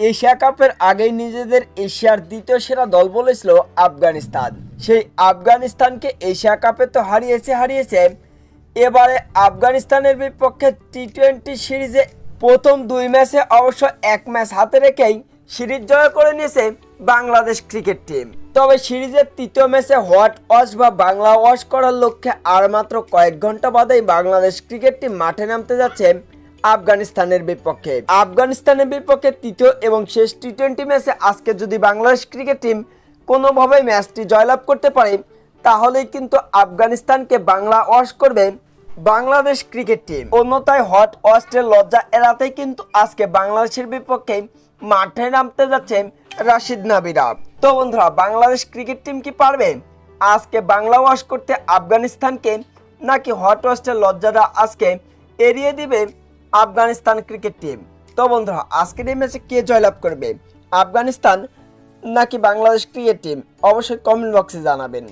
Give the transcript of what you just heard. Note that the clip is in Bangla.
এশিয়া কাপের আগেই নিজেদের এশিয়ার দ্বিতীয় সেরা দল বলেছিল আফগানিস্তান। সেই আফগানিস্তানকে এশিয়া কাপে তো হারিয়েছে হারিয়েছে। এবারে আফগানিস্তানের বিপক্ষে টি টোয়েন্টি সিরিজে প্রথম দুই ম্যাচে অবশ্য এক ম্যাচ হাতে রেখেই সিরিজ জয় করে নিয়েছে বাংলাদেশ ক্রিকেট টিম। তবে সিরিজের তৃতীয় ম্যাচে হোয়াট ওয়াশ বা বাংলা ওয়াশ করার লক্ষ্যে আর মাত্র কয়েক ঘণ্টা বাদেই বাংলাদেশ ক্রিকেট টিম মাঠে নামতে যাচ্ছে আফগানিস্তানের বিপক্ষে। আফগানিস্তানের বিপক্ষে তৃতীয় এবং শেষ টি টোয়েন্টি ম্যাচে আজকে যদি বাংলাদেশ ক্রিকেট টিম কোনোভাবে ম্যাচটি জয়লাভ করতে পারে, তাহলেই কিন্তু আফগানিস্তানকে বাংলা ওয়াশ করবে বাংলাদেশ ক্রিকেট টিম অন্যথায় হট ওয়াস্টের লজ্জা এড়াতেই কিন্তু আজকে বাংলাদেশের বিপক্ষে মাঠে নামতে যাচ্ছে রাশিদ নাবিরা। তো বন্ধুরা, বাংলাদেশ ক্রিকেট টিম কি পারবে? আজকে বাংলা ওয়াশ করতে আফগানিস্তানকে নাকি হট ওয়াস্টের লজ্জাটা আজকে এড়িয়ে দিবে আফগানিস্তান ক্রিকেট টিম। তো বন্ধুরা, আজকের এই ম্যাচে কে জয়লাভ করবে? আফগানিস্তান নাকি বাংলাদেশ ক্রিকেট টিম? অবশ্যই কমেন্ট বক্সে জানাবেন।